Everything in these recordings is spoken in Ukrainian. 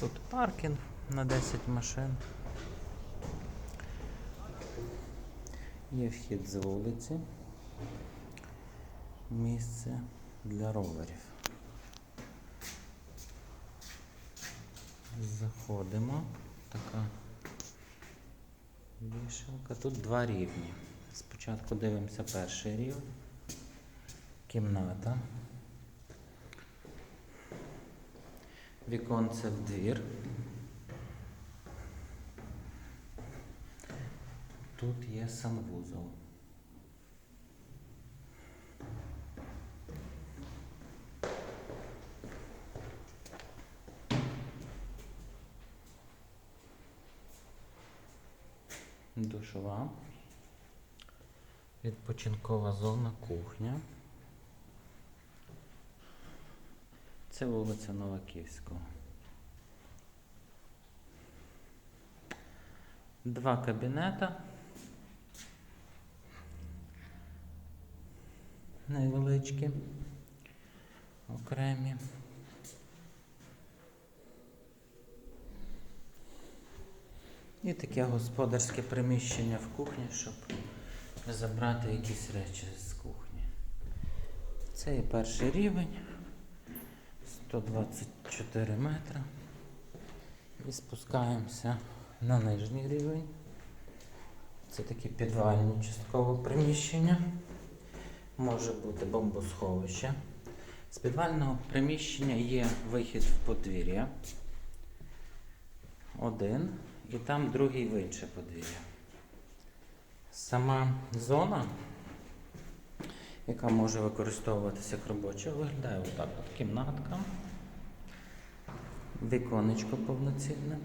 Тут паркінг на 10 машин. Є вхід з вулиці. Місце для роверів. Заходимо. Така вішалка. Тут два рівні. Спочатку дивимося перший рівень. Кімната. Віконце в двір. Тут є санвузол. Душова. Відпочинкова зона, кухня. Це вулиця Новаківського. Два кабінета. Невеличкі. Окремі. І таке господарське приміщення в кухні, щоб забрати якісь речі з кухні. Це є перший рівень. 124 метри. І спускаємося на нижній рівень. Це такі підвальні частково приміщення. Може бути бомбосховище. З підвального приміщення є вихід в подвір'я. Один. І там другий в подвір'я. Сама зона, яка може використовуватися як робоча, виглядає отак от кімнатка. Віконечко повноцінне.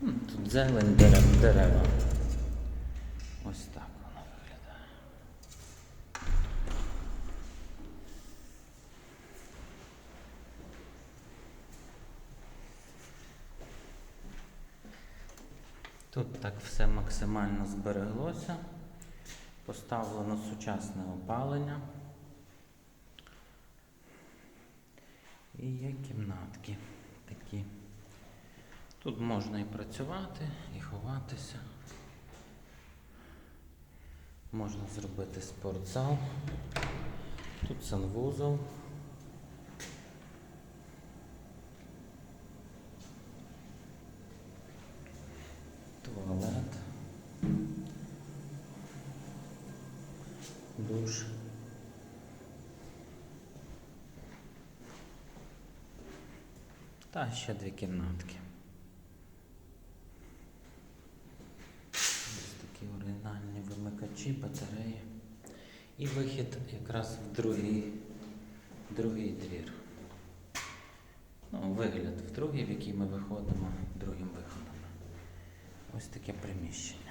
Тут зелень дерев, дерева. Ось так воно виглядає. Тут так все максимально збереглося. Поставлено сучасне опалення. І є кімнатки такі. Тут можна і працювати, і ховатися. Можна зробити спортзал. Тут санвузол. Душ. Та ще дві кімнатки. Ось такі оригінальні вимикачі, батареї. І вихід якраз в другий, другий двір. Ну, вигляд в другий, в який ми виходимо другим виходом. Ось таке приміщення.